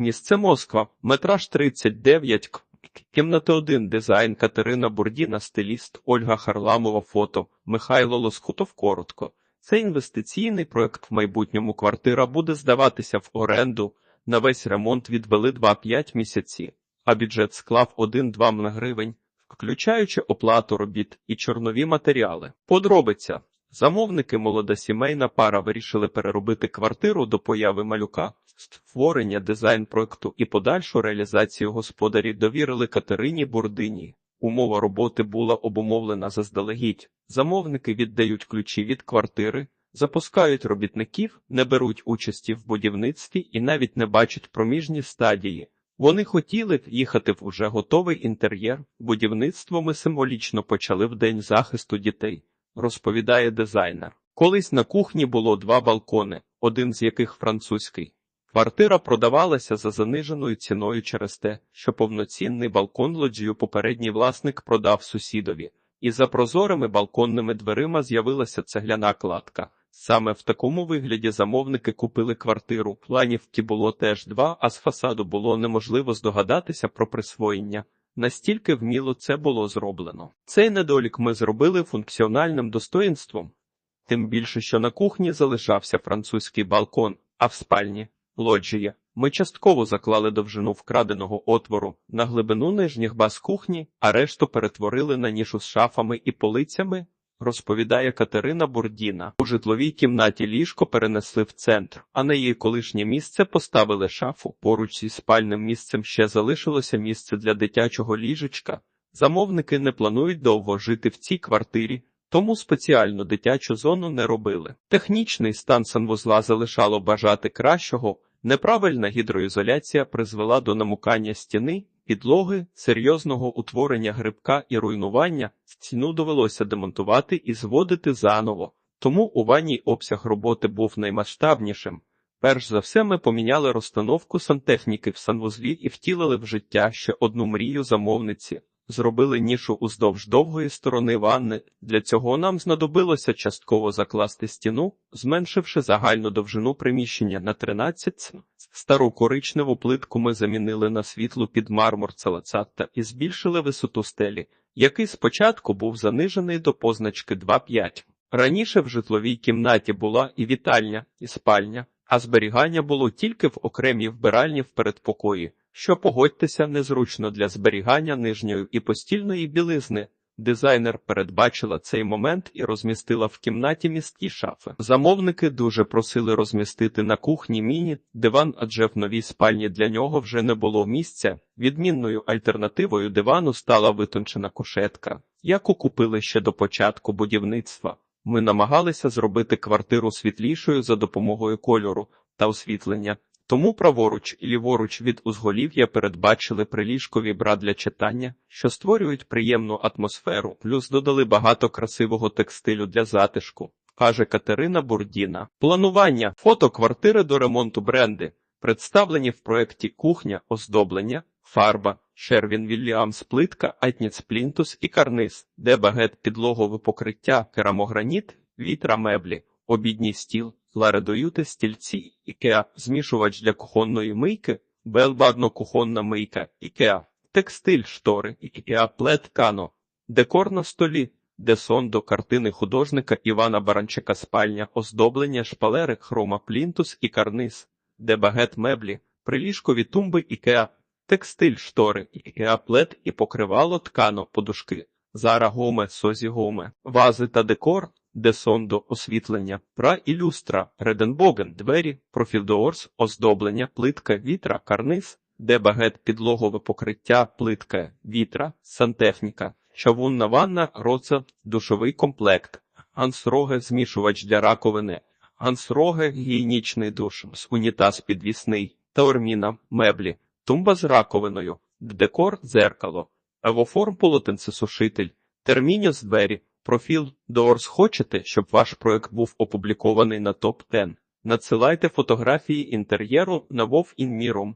Місце Москва, метраж 39, к- кімната 1, дизайн. Катерина Бурдіна, стиліст, Ольга Харламова, фото, Михайло Лоскутов, коротко. Це інвестиційний проект в майбутньому. Квартира буде здаватися в оренду. На весь ремонт відвели 2-5 місяці, а бюджет склав 1-2 мн гривень, включаючи оплату робіт і чорнові матеріали. Подробиця. Замовники молода сімейна пара вирішили переробити квартиру до появи малюка, створення дизайн-проекту і подальшу реалізацію господарі довірили Катерині Бурдині. Умова роботи була обумовлена заздалегідь. Замовники віддають ключі від квартири, запускають робітників, не беруть участі в будівництві і навіть не бачать проміжні стадії. Вони хотіли їхати в уже готовий інтер'єр. Будівництво ми символічно почали в день захисту дітей, розповідає дизайнер. Колись на кухні було два балкони, один з яких французький. Квартира продавалася за заниженою ціною через те, що повноцінний балкон лоджію попередній власник продав сусідові, і за прозорими балконними дверима з'явилася цегляна кладка. Саме в такому вигляді замовники купили квартиру. Планів ті було теж два, а з фасаду було неможливо здогадатися про присвоєння. Настільки вміло це було зроблено. Цей недолік ми зробили функціональним достоїнством. Тим більше, що на кухні залишався французький балкон, а в спальні лоджія. Ми частково заклали довжину вкраденого отвору на глибину нижніх баз кухні, а решту перетворили на нішу з шафами і полицями, розповідає Катерина Бурдіна. У житловій кімнаті ліжко перенесли в центр, а на її колишнє місце поставили шафу. Поруч зі спальним місцем ще залишилося місце для дитячого ліжечка. Замовники не планують довго жити в цій квартирі, тому спеціальну дитячу зону не робили. Технічний стан санвузла залишало бажати кращого. Неправильна гідроізоляція призвела до намукання стіни, підлоги, серйозного утворення грибка і руйнування. Стіну довелося демонтувати і зводити заново. Тому у ванній обсяг роботи був наймасштабнішим. Перш за все, ми поміняли розстановку сантехніки в санвузлі і втілили в життя ще одну мрію замовниці. Зробили нішу уздовж довгої сторони ванни. Для цього нам знадобилося частково закласти стіну, зменшивши загальну довжину приміщення на 13 см. Стару коричневу плитку ми замінили на світлу під мармур целацатта і збільшили висоту стелі, який спочатку був занижений до позначки 2,5. Раніше в житловій кімнаті була і вітальня, і спальня, а зберігання було тільки в окремій вбиральні в передпокої що погодьтеся незручно для зберігання нижньої і постільної білизни. Дизайнер передбачила цей момент і розмістила в кімнаті місткі шафи. Замовники дуже просили розмістити на кухні міні-диван, адже в новій спальні для нього вже не було місця. Відмінною альтернативою дивану стала витончена кушетка, яку купили ще до початку будівництва. Ми намагалися зробити квартиру світлішою за допомогою кольору та освітлення. Тому праворуч і ліворуч від узголів'я передбачили приліжкові бра для читання, що створюють приємну атмосферу, плюс додали багато красивого текстилю для затишку, каже Катерина Бурдіна. Планування фото квартири до ремонту бренди, представлені в проєкті кухня, оздоблення, фарба, Шервін Вільямс плитка, Айтніц Плінтус і карниз, де багет підлогове покриття, керамограніт, вітра меблі, обідній стіл. Ларедоюти стільці, ікеа, змішувач для кухонної мийки, белбадно-кухонна мийка, ікеа, текстиль штори, ікеа плед кано, декор на столі, десон до картини художника Івана Баранчика спальня, оздоблення шпалери, хрома плінтус і карниз, де багет меблі, приліжкові тумби ікеа, текстиль штори, ікеа плед і покривало ткано, подушки, зара гоме, созі гоме, вази та декор, Десондо освітлення, пра і люстра, реденбоген, двері, профілдоорс, оздоблення, плитка, вітра, карниз, де багет підлогове покриття, плитка, вітра, сантехніка, чавунна ванна, роца, душовий комплект, ансроге, змішувач для раковини, ансроге, гігієнічний душ, унітаз підвісний, таорміна, меблі, тумба з раковиною, декор, дзеркало, евоформ полотенцесушитель, термініус двері, Профіл Doors хочете, щоб ваш проект був опублікований на топ 10 Надсилайте фотографії інтер'єру на WoW in Mirom.